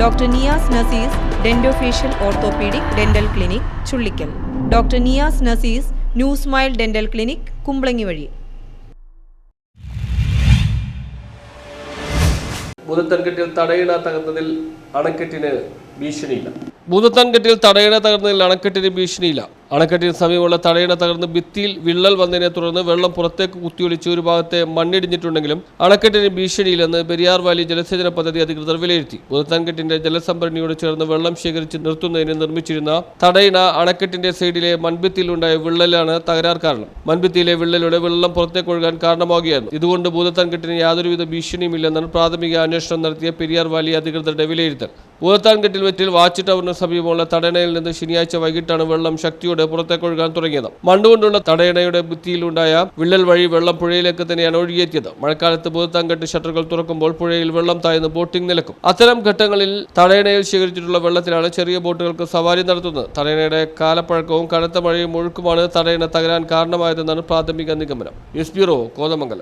Doctor Niyas Nasees dentofacial orthopedic dental clinic Chullikkal. Doctor Niyas Nasees new smile dental clinic Kumbalangi വഴി. ഭൂതത്തൻകെട്ടിൽ തടയിട തകർന്നതിൽ അണക്കെട്ടിന് ഭീഷണിയില്ല. ഭൂതത്തൻകെട്ടിൽ തടയിട തകർന്നതിൽ അണക്കെട്ടിന് ഭീഷണിയില്ല. അണക്കെട്ടിന് സമീപമുള്ള തടയണ തകർന്ന് ഭിത്തിയിൽ വിള്ളൽ വന്നതിനെ തുടർന്ന് വെള്ളം പുറത്തേക്ക് കുത്തിയൊലിച്ച് ഒരു ഭാഗത്തെ മണ്ണിടിഞ്ഞിട്ടുണ്ടെങ്കിലും അണക്കെട്ടിന് ഭീഷണിയില്ലെന്ന് പെരിയാർ വാലി ജലസേചന പദ്ധതി അധികൃതർ വിലയിരുത്തി. ഭൂതത്താൻകെട്ടിന്റെ ജലസംഭരണിയോട് ചേർന്ന് വെള്ളം ശേഖരിച്ച് നിർത്തുന്നതിന് നിർമ്മിച്ചിരുന്ന തടയിണ അണക്കെട്ടിന്റെ സൈഡിലെ മൺഭിത്തിയിലുണ്ടായ വിള്ളലാണ് തകരാർ കാരണം. മൺഭിത്തിയിലെ വിള്ളലൂടെ വെള്ളം പുറത്തേക്ക് ഒഴുകാൻ കാരണമാകുകയായിരുന്നു. ഇതുകൊണ്ട് ഭൂതത്താൻകെട്ടിന് യാതൊരുവിധ ഭീഷണിയുമില്ലെന്നാണ് പ്രാഥമിക അന്വേഷണം നടത്തിയ പെരിയാർ വാലി അധികൃതരുടെ വിലയിരുത്തൽ. ഭൂതത്താൻകെട്ടിൽ വെറ്റിൽ വാച്ച് ടവറിന് സമീപമുള്ള തടയണയിൽ നിന്ന് ശനിയാഴ്ച വൈകിട്ടാണ് വെള്ളം ശക്തിയോടെ പുറത്തേക്ക് ഒഴുകാൻ തുടങ്ങിയത്. മണ്ണുകൊണ്ടുള്ള തടയണയുടെ ഭിത്തിയിലുണ്ടായ വിള്ളൽ വഴി വെള്ളം പുഴയിലേക്ക് തന്നെയാണ് ഒഴുകിയെത്തിയത്. മഴക്കാലത്ത് ഭൂതത്താൻകെട്ട് ഷട്ടറുകൾ തുറക്കുമ്പോൾ പുഴയിൽ വെള്ളം താഴ്ന്ന് ബോട്ടിംഗ് നിലക്കും. അത്തരം ഘട്ടങ്ങളിൽ തടയണയിൽ ശേഖരിച്ചിട്ടുള്ള വെള്ളത്തിലാണ് ചെറിയ ബോട്ടുകൾക്ക് സവാരി നടത്തുന്നത്. തടയണയുടെ കാലപ്പഴക്കവും കനത്ത മഴയും ഒഴുക്കുമാണ് തടയണ തകരാൻ കാരണമായതെന്നാണ് പ്രാഥമിക നിഗമനം. News bureau Kothamangalam.